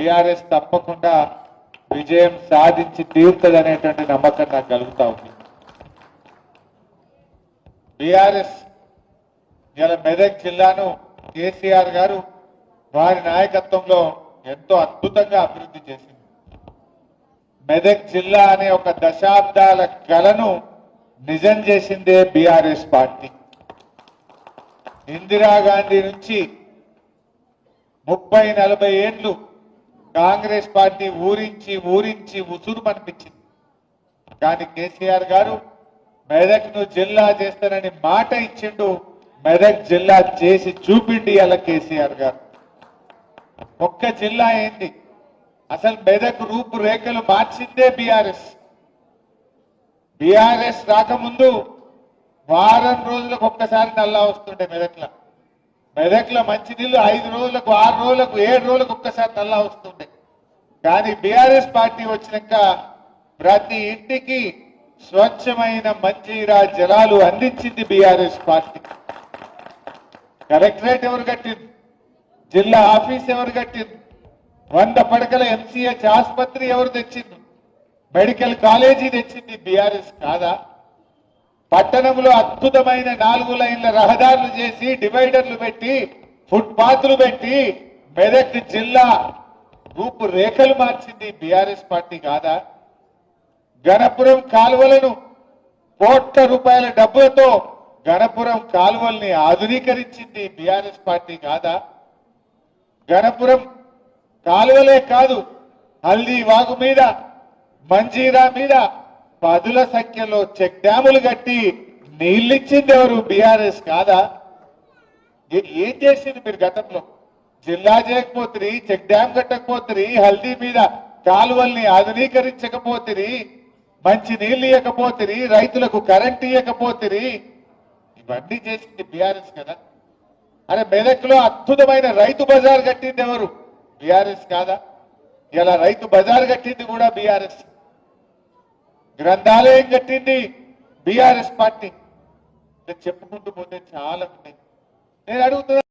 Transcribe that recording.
BRS తప్పకుండా విజయం సాధించి తీరుతుంది అనేటువంటి నమ్మకం నాకు కలుగుతా ఉంది. బీఆర్ఎస్ ఇలా మెదక్ జిల్లాను కేసీఆర్ గారు వారి నాయకత్వంలో ఎంతో అద్భుతంగా అభివృద్ధి చేసింది. మెదక్ జిల్లా అనే ఒక దశాబ్దాల కలను నిజం చేసిందే బీఆర్ఎస్ పార్టీ. ఇందిరాగాంధీ నుంచి ముప్పై నలభై ఏళ్ళు కాంగ్రెస్ పార్టీ ఊరించి ఊరించి ఉసురు పనిపించింది కానీ కేసీఆర్ గారు మెదక్ను జిల్లా చేస్తానని మాట ఇచ్చిండు. మెదక్ జిల్లా చేసి చూపిండి అలా కేసీఆర్ గారు. ఒక్క జిల్లా ఏంది? అసలు మెదక్ రూపురేఖలు మార్చిందే బీఆర్ఎస్. బీఆర్ఎస్ రాకముందు వారం రోజులకు ఒక్కసారి నల్లా వస్తుండే మెదక్లో. మెదక్లో మంచినీళ్ళు ఐదు రోజులకు ఆరు రోజులకు ఏడు రోజులకు ఒక్కసారి నల్లా వస్తుండే. కానీ బీఆర్ఎస్ పార్టీ వచ్చినాక ప్రతి ఇంటికి స్వచ్ఛమైన మంజీరా జలాలు అందించింది బీఆర్ఎస్ పార్టీ. కలెక్టరేట్ ఎవరు కట్టింది? జిల్లా ఆఫీస్ ఎవరు కట్టింది? వంద పడకల ఎంసీహెచ్ ఆసుపత్రి ఎవరు తెచ్చింది? మెడికల్ కాలేజీ తెచ్చింది బీఆర్ఎస్ కాదా? పట్టణంలో అద్భుతమైన నాలుగు లైన్ల రహదారులు చేసి డివైడర్లు పెట్టి ఫుట్పాత్లు పెట్టి మెదక్ జిల్లా రూపు రేఖలు మార్చింది బీఆర్ఎస్ పార్టీ కాదా? గణపురం కాలువలను కోట్ల రూపాయల డబ్బులతో గణపురం కాలువల్ని ఆధునీకరించింది బీఆర్ఎస్ పార్టీ కాదా? గణపురం కాలువలే కాదు హల్దీ వాగు మీద మంజీరా మీద పదుల సంఖ్యలో చెక్ డ్యాములు కట్టి నీళ్ళిచ్చింది ఎవరు? బీఆర్ఎస్ కాదా? ఏం చేసింది మీరు గతంలో? జిల్లా చేయకపోతుంది చెక్ డ్యామ్ కట్టకపోతుంది హల్దీ మీద కాలువల్ని ఆధునీకరించకపోతుంది మంచి నీళ్ళు ఇవ్వకపోతుంది రైతులకు కరెంట్ ఇవ్వకపోతుంది ఇవన్నీ చేసింది బీఆర్ఎస్ కదా? అరే మెదక్లో అద్భుతమైన రైతు బజార్ కట్టింది ఎవరు? బీఆర్ఎస్ కాదా? ఇలా రైతు బజార్ కట్టింది కూడా బీఆర్ఎస్. గ్రంథాలయం కట్టింది బీఆర్ఎస్ పార్టీ. చెప్పుకుంటూ పోతే చాలా ఉన్నాయి. నేను అడుగుతున్నా